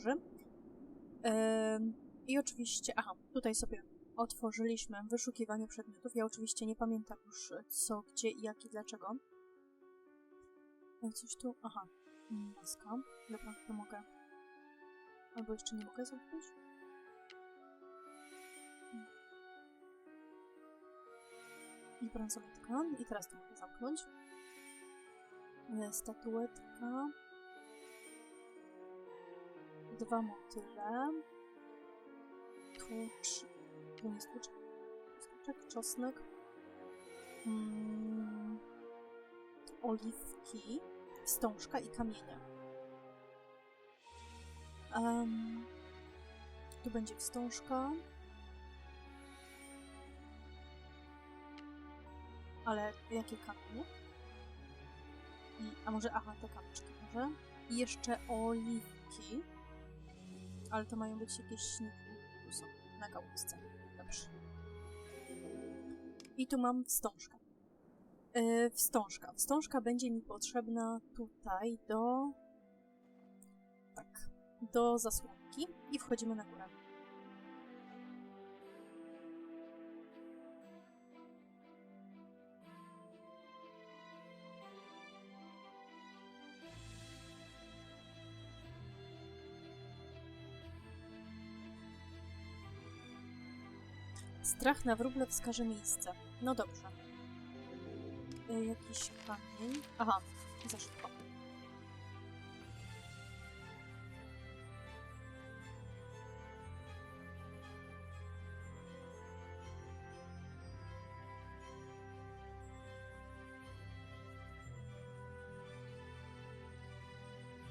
otworzy. I oczywiście, aha, tutaj sobie otworzyliśmy wyszukiwanie przedmiotów. Ja oczywiście nie pamiętam już co, gdzie, jak i dlaczego. Jak coś tu, aha, maska. Dobra, to mogę. Albo jeszcze nie mogę zamknąć? I bransoletka. I teraz to mogę zamknąć. E, Statuetka. Dwa motyle. Tłucz. To jest tłuczek. Tłuczek, czosnek. Mm. Oliwki. Wstążka i kamienie. Um, tu będzie wstążka. Ale jakie kamienie? I, a może, aha, te kamyczki może. I jeszcze oliwki. Ale to mają być jakieś są, na gałązce. Dobrze. I tu mam wstążkę. Yy, wstążka. Wstążka będzie mi potrzebna tutaj do... Tak. Do zasłonki. I wchodzimy na górę. Strach na wróble wskaże miejsce. No dobrze. Y, jakiś kamień. Aha, za szybko.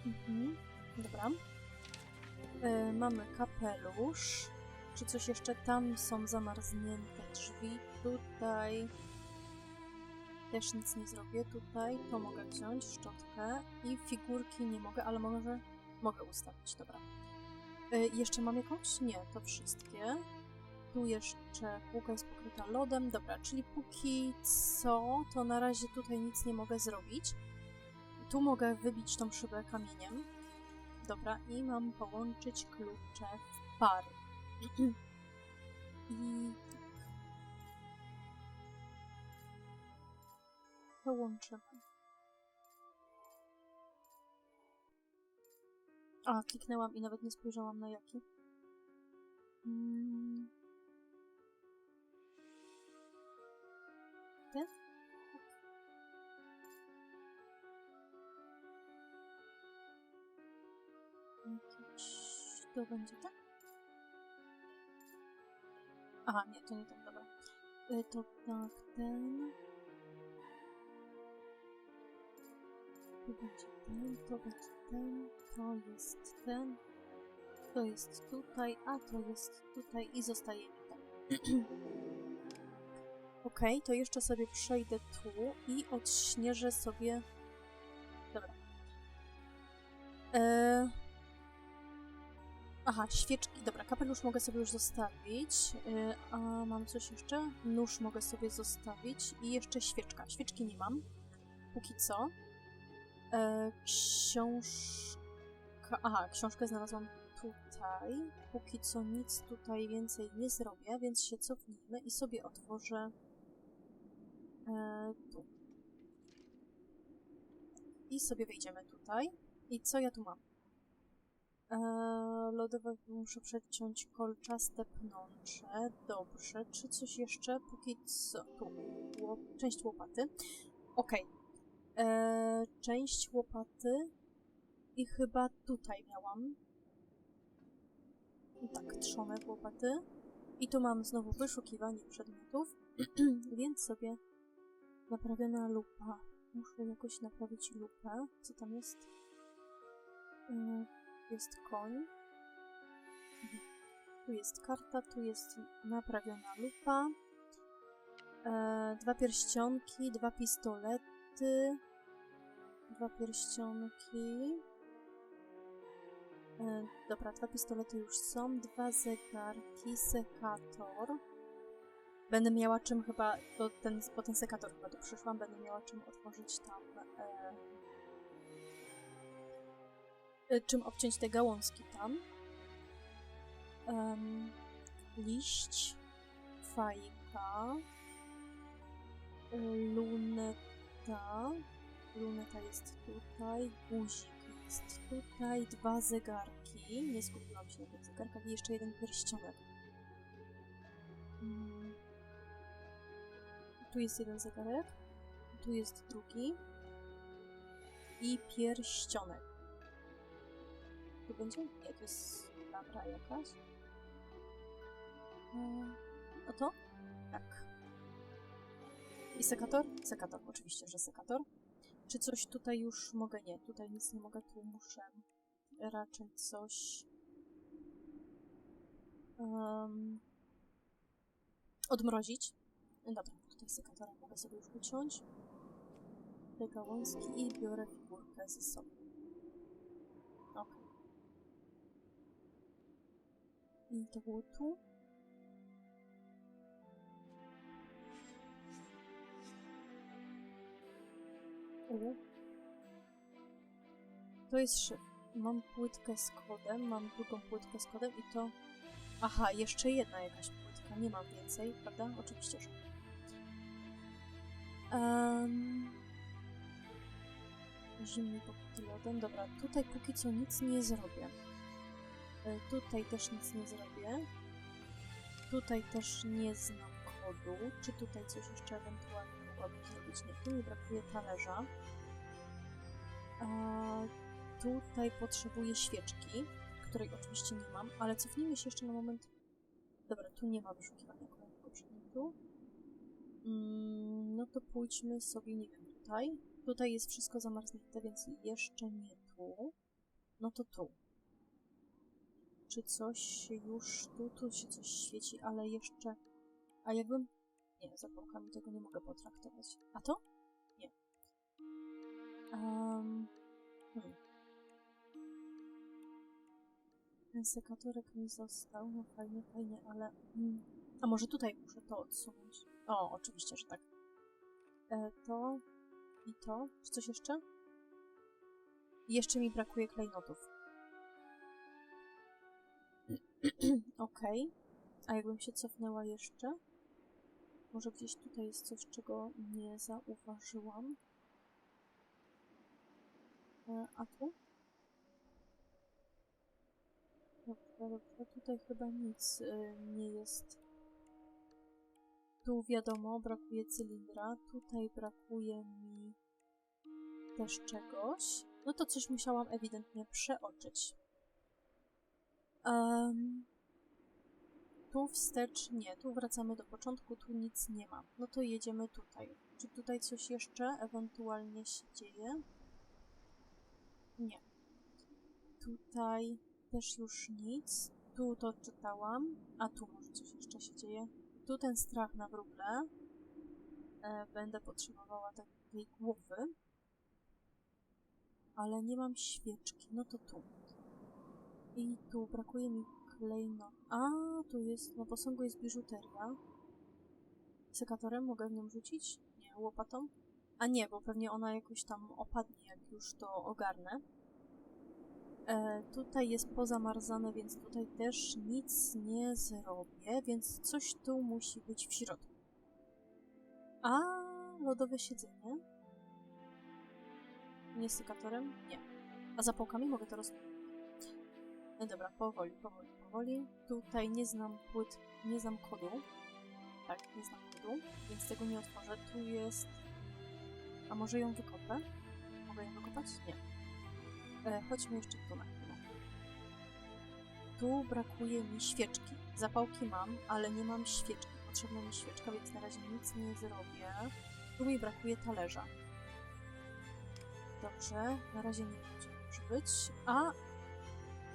Mhm, dobra. Y, mamy kapelusz. Czy coś jeszcze tam są zamarznięte drzwi? Tutaj też nic nie zrobię. Tutaj to mogę wziąć, szczotkę i figurki nie mogę, ale może mogę ustawić, dobra. Y, jeszcze mam jakąś? Nie, to wszystkie. Tu jeszcze półka jest pokryta lodem. Dobra, czyli póki co, to na razie tutaj nic nie mogę zrobić. Tu mogę wybić tą szybę kamieniem. Dobra, i mam połączyć klucze w pary. Połączymy. A, kliknęłam i nawet nie spojrzałam na jaki. Mm. Ten? Jakiś... To będzie tak? Aha, nie, to nie ten, dobra. Y, To tak, ten... Tu będzie ten, to będzie ten, to jest ten, to jest tutaj, a to jest tutaj i zostaje mi ten. ok, to jeszcze sobie przejdę tu i odśnieżę sobie... Dobra. Eee... Aha, świeczki. Dobra, kapelusz mogę sobie już zostawić. Yy, a mam coś jeszcze? Nóż mogę sobie zostawić. I jeszcze świeczka. Świeczki nie mam. Póki co. Yy, książka... Aha, książkę znalazłam tutaj. Póki co nic tutaj więcej nie zrobię, więc się cofnijmy i sobie otworzę yy, tu. I sobie wejdziemy tutaj. I co ja tu mam? Eee, lodowe muszę przeciąć kolczaste pnącze. Dobrze. Czy coś jeszcze? Póki co... Tu. Część łopaty. Okej. Okay. Eee, część łopaty. I chyba tutaj miałam. Tak, trzonek łopaty. I tu mam znowu wyszukiwanie przedmiotów. Więc sobie naprawiona lupa. Muszę jakoś naprawić lupę. Co tam jest? Eee, jest koń. Tu jest karta, tu jest naprawiona lupa. E, dwa pierścionki, dwa pistolety. Dwa pierścionki. E, dobra, dwa pistolety już są. Dwa zegarki, sekator. Będę miała czym chyba, bo ten, po ten sekator chyba tu przyszłam, będę miała czym otworzyć tam e, czym obciąć te gałązki tam. Em, liść, fajka, luneta, luneta jest tutaj, guzik jest tutaj, dwa zegarki, nie skupiłam się na tych zegarkach i jeszcze jeden pierścionek. Mm. Tu jest jeden zegarek, tu jest drugi i pierścionek. Tu będzie? Jest lamra jakaś. Mm, to? Tak. I sekator? Sekator, oczywiście, że sekator. Czy coś tutaj już mogę? Nie, tutaj nic nie mogę, tu muszę raczej coś em, odmrozić. Dobra, tutaj sekatora mogę sobie już uciąć. Te gałązki i biorę figurkę ze sobą. Ok. I to było tu. U. To jest szyb. Mam płytkę z kodem, mam drugą płytkę z kodem i to... Aha, jeszcze jedna jakaś płytka, nie mam więcej, prawda? Oczywiście, że... Um... Zimny pokryty lodem. Dobra, tutaj póki co nic nie zrobię. E, Tutaj też nic nie zrobię. Tutaj też nie znam kodu. Czy tutaj coś jeszcze ewentualnie mogłabym zrobić? Nie, tu mi brakuje talerza. A tutaj potrzebuję świeczki, której oczywiście nie mam, ale cofnijmy się jeszcze na moment. Dobra, tu nie ma wyszukiwania kolejnego przedmiotu. Mm, no to pójdźmy sobie, nie wiem, tutaj. Tutaj jest wszystko zamarznięte, więc jeszcze nie tu. No to tu. Czy coś już... Tu, tu się coś świeci, ale jeszcze... A jakbym... Nie, zapałkami tego nie mogę potraktować. A to? Nie. Um, hmm. Ten sekatorek mi został. No fajnie, fajnie, ale... Mm. A może tutaj muszę to odsunąć? O, oczywiście, że tak. E, to i to. Czy coś jeszcze? Jeszcze mi brakuje klejnotów. Okej. A jakbym się cofnęła jeszcze? Może gdzieś tutaj jest coś, czego nie zauważyłam. E, a tu? Dobrze, dobrze. Tutaj chyba nic y, nie jest. Tu wiadomo, brakuje cylindra. Tutaj brakuje mi też czegoś. No to coś musiałam ewidentnie przeoczyć. Um, tu wstecz nie, tu wracamy do początku, tu nic nie ma. No to jedziemy tutaj. Czy tutaj coś jeszcze ewentualnie się dzieje? Nie. Tutaj też już nic. Tu to czytałam, a tu może coś jeszcze się dzieje. Tu ten strach na wróble. E, będę potrzebowała takiej głowy. Ale nie mam świeczki, no to tu. I tu brakuje mi klejnot. A, tu jest, na posągu jest biżuteria. Sekatorem mogę w nią rzucić? Nie, łopatą? A nie, bo pewnie ona jakoś tam opadnie, jak już to ogarnę. E, tutaj jest pozamarzane, więc tutaj też nic nie zrobię, więc coś tu musi być w środku. A, lodowe siedzenie. Nie sekatorem? Nie. A zapałkami mogę to roz... No dobra, powoli, powoli, powoli. Tutaj nie znam płyt, nie znam kodu. Tak, nie znam kodu, więc tego nie otworzę. Tu jest... A może ją wykopę? Mogę ją wykopać? Nie. E, chodźmy jeszcze tu na chwilę. Tu brakuje mi świeczki. Zapałki mam, ale nie mam świeczki. Potrzebna mi świeczka, więc na razie nic nie zrobię. Tu mi brakuje talerza. Dobrze, na razie nie będzie być. A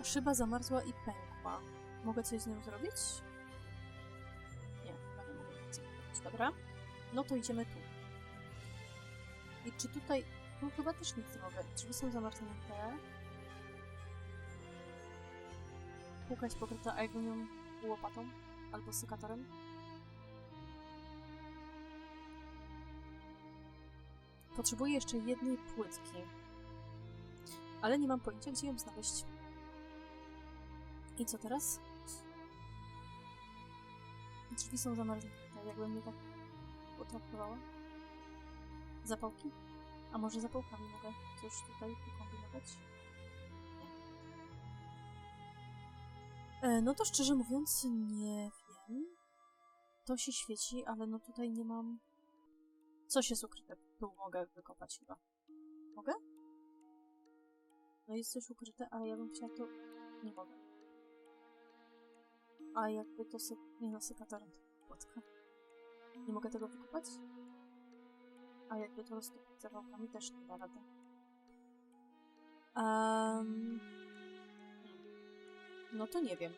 szyba zamarzła i pękła. Mogę coś z nią zrobić? Nie, chyba nie mogę nic zrobić. Dobra. No to idziemy tu. I czy tutaj... Tu chyba też nic nie mogę. Drzwi są zamarznięte. Jest pokryta, a jakbym ją łopatą? Albo sekatorem? Potrzebuję jeszcze jednej płytki. Ale nie mam pojęcia, gdzie ją znaleźć. I co teraz? Drzwi są zamarznięte, jakbym mnie tak potraktowała. Zapałki? A może zapałkami mogę coś tutaj wykombinować? E, no to szczerze mówiąc, nie wiem. To się świeci, ale no tutaj nie mam... Coś jest ukryte. Tu mogę wykopać chyba. Mogę? No jest coś ukryte, ale ja bym chciała to... Nie mogę. A jakby to se... Nie no, sekatorem to płatka. Nie mogę tego wykopać? A jakby to roztopić zawałkami też nie da rady. Um... No to nie wiem.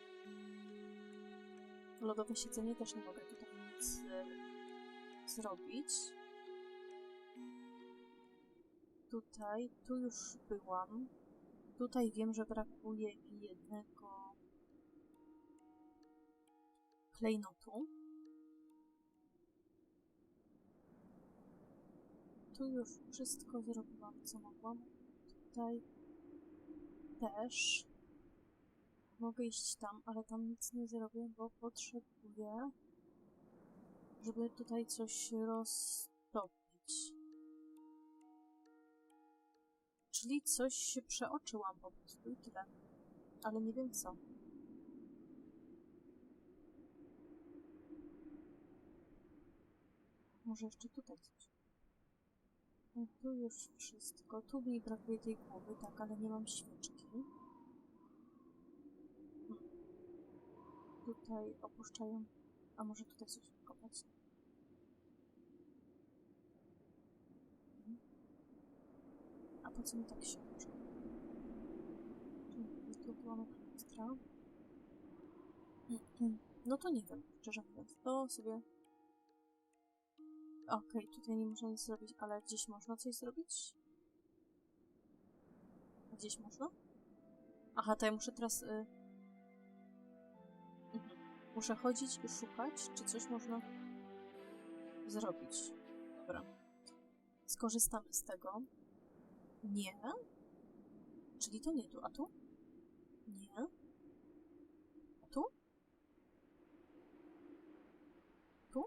Lodowe siedzenie też nie mogę tutaj nic e, zrobić. Tutaj, tu już byłam. Tutaj wiem, że brakuje mi jednego klejnotu. Tu już wszystko zrobiłam, co mogłam. Tutaj też. Mogę iść tam, ale tam nic nie zrobię, bo potrzebuję, żeby tutaj coś roztopić. Czyli coś się przeoczyłam po prostu i tyle. Ale nie wiem co. Może jeszcze tutaj coś. No, tu już wszystko. Tu mi brakuje tej głowy, tak, ale nie mam świeczki. Tutaj opuszczają. A może tutaj coś wykopać? Hmm. A po co mi tak się może? Tu byłam ekstra. No to nie wiem, szczerze mówiąc. To sobie Okej, tutaj nie można nic zrobić, ale gdzieś można coś zrobić? Gdzieś można? Aha, to ja muszę teraz... Y... Mhm. Muszę chodzić i szukać, czy coś można zrobić. Dobra. Skorzystamy z tego. Nie. Czyli to nie tu, a tu? Nie. A tu? Tu?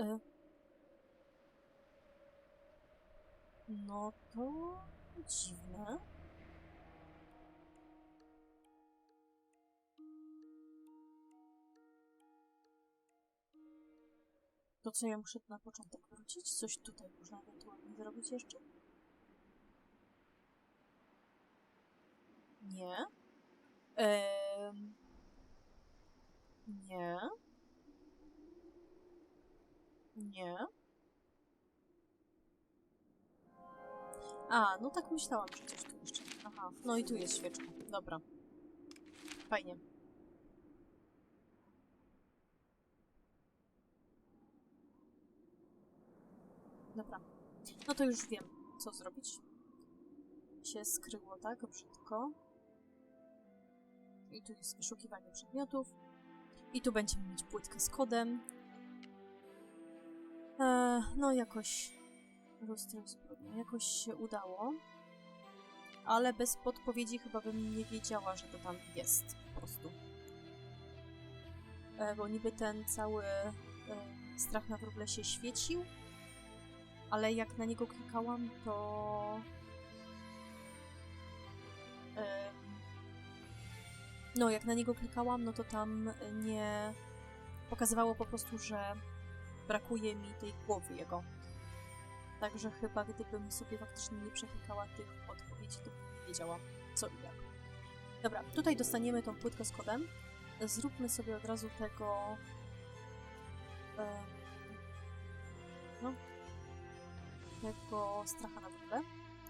Y. No to dziwne. To co ja muszę na początek wrócić? Coś tutaj można ewentualnie zrobić jeszcze? Nie. Ehm. Nie. Nie. A, no tak myślałam, coś tu jeszcze. Aha, no i tu jest świeczka. Dobra. Fajnie. Dobra. No to już wiem, co zrobić. Się skryło, tak? Brzydko. I tu jest wyszukiwanie przedmiotów. I tu będziemy mieć płytkę z kodem. E, no jakoś zbrodnia. Jakoś się udało. Ale bez podpowiedzi chyba bym nie wiedziała, że to tam jest po prostu. E, bo niby ten cały e, strach na wróble się świecił, ale jak na niego klikałam, to... E, no, jak na niego klikałam, no to tam nie pokazywało po prostu, że brakuje mi tej głowy jego. Także chyba gdybym sobie faktycznie nie przeklikała tych podpowiedzi, to bym wiedziała co i jak. Dobra, tutaj dostaniemy tą płytkę z kodem. Zróbmy sobie od razu tego... No. Tego stracha na dole.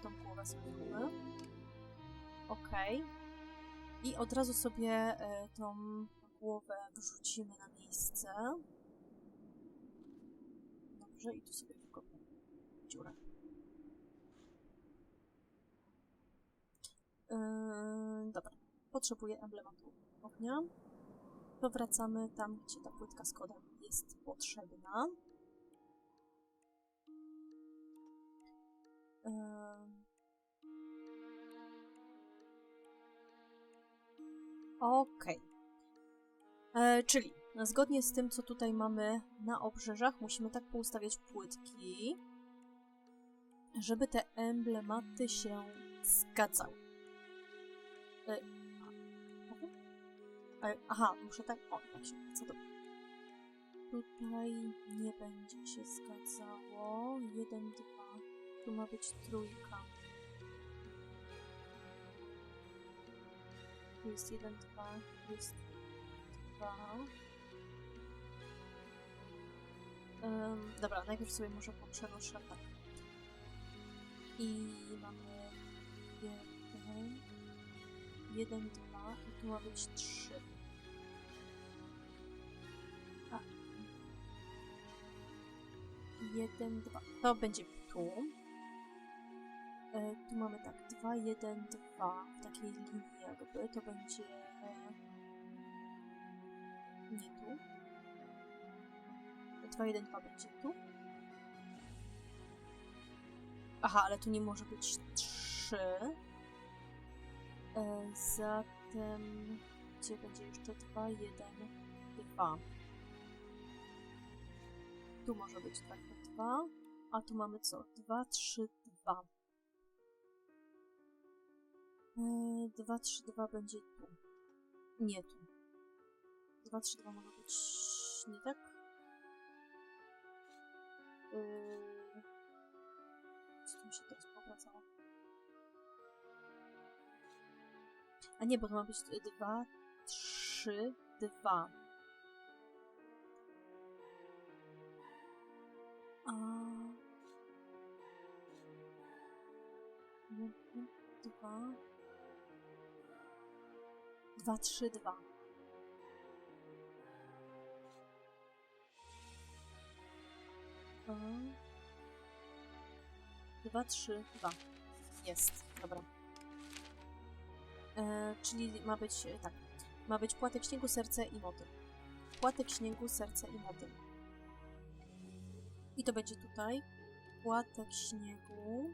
Tą głowę sobie zróbmy. Okej. Okay. I od razu sobie e, tą głowę wrzucimy na miejsce. Dobrze, i tu sobie wykopię dziurę. Yy, dobra, potrzebuję emblematu ognia. Powracamy tam, gdzie ta płytka z kodem jest potrzebna. Em. Okej. E, Czyli no, zgodnie z tym, co tutaj mamy na obrzeżach, musimy tak poustawiać płytki, żeby te emblematy się zgadzały. E? E, aha, muszę tak. O, tak się zgadza. Dobra. Tutaj nie będzie się zgadzało. Jeden, dwa. Tu ma być trójka. Tu jest jeden, dwa. Tu jest dwa. Em, dobra, najpierw sobie może poprzenoszę tak. I mamy jeden, jeden, dwa i tu ma być trzy. A. Jeden, dwa. To będzie tu. E, tu mamy tak, dwa, jeden, dwa w takiej linii jakby. To będzie e, nie tu. 2, 1, 2 będzie tu. Aha, ale tu nie może być 3. E, zatem gdzie będzie jeszcze 2, 1, 2. Tu może być 2, 2. A tu mamy co? 2, 3, 2. 2, 3, 2 będzie tu. Nie tu. 2, 3, 2 może być nie tak? Yy... Tu mi się teraz powracało? A nie, bo to ma być 2, 3, 2. A... Dwa, trzy, dwa. Dwa, dwa, trzy, dwa. Jest, dobra. E, czyli ma być e, tak. Ma być płatek śniegu, serce i motyl. Płatek śniegu, serce i motyl. I to będzie tutaj. Płatek śniegu,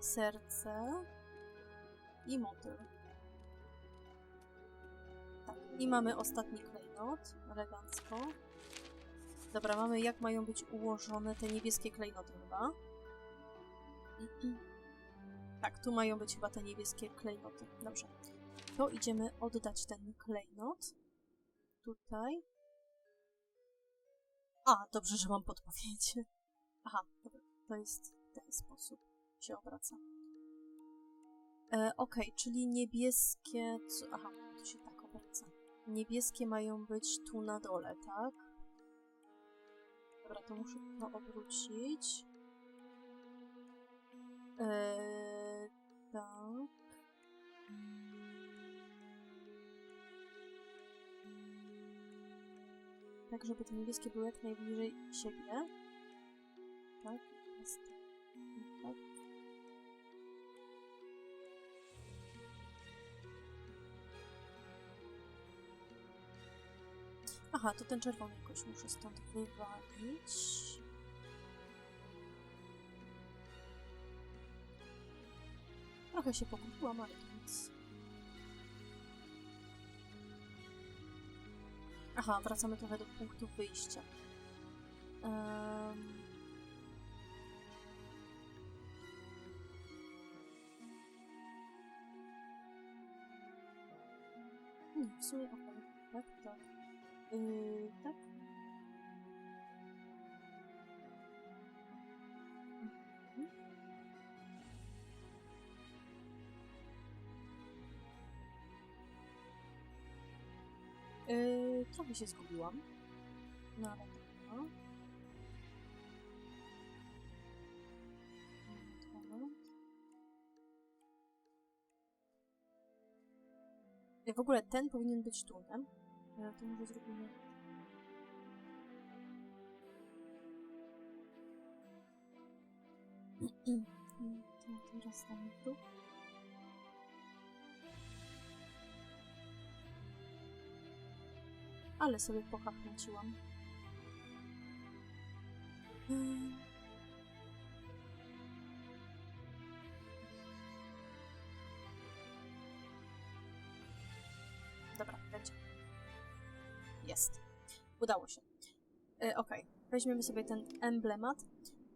serce i motyl. Tak. I mamy ostatni klejnot. Elegancko. Dobra, mamy jak mają być ułożone te niebieskie klejnoty chyba. Tak, tu mają być chyba te niebieskie klejnoty. Dobrze. To idziemy oddać ten klejnot. Tutaj. A, dobrze, że mam podpowiedź. Aha, dobra. To jest ten sposób się obraca. E, Okej, czyli niebieskie... Co, aha, to się tak obraca. Niebieskie mają być tu na dole, tak? Dobra, to muszę to obrócić. Eee, tak. Tak, żeby te niebieskie były jak najbliżej siebie. Tak, jest. Tak. Aha, to ten czerwony jakoś muszę stąd wywalić. Trochę się pogubiłam, ale nic. Aha, wracamy trochę do punktu wyjścia. Um... Nie, w sumie okej. Tak, tak. Trochę się zgubiłam. No ale no. W ogóle ten powinien być tu, nie? To może zrobimy. To teraz damy tu. ale sobie pochachmęciłam. Hmm. Dobra, będzie. Jest. Udało się. E, ok, weźmiemy sobie ten emblemat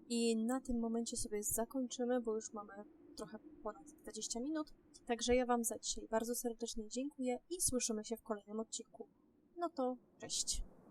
i na tym momencie sobie zakończymy, bo już mamy trochę ponad 20 minut. Także ja Wam za dzisiaj bardzo serdecznie dziękuję i słyszymy się w kolejnym odcinku. No to cześć.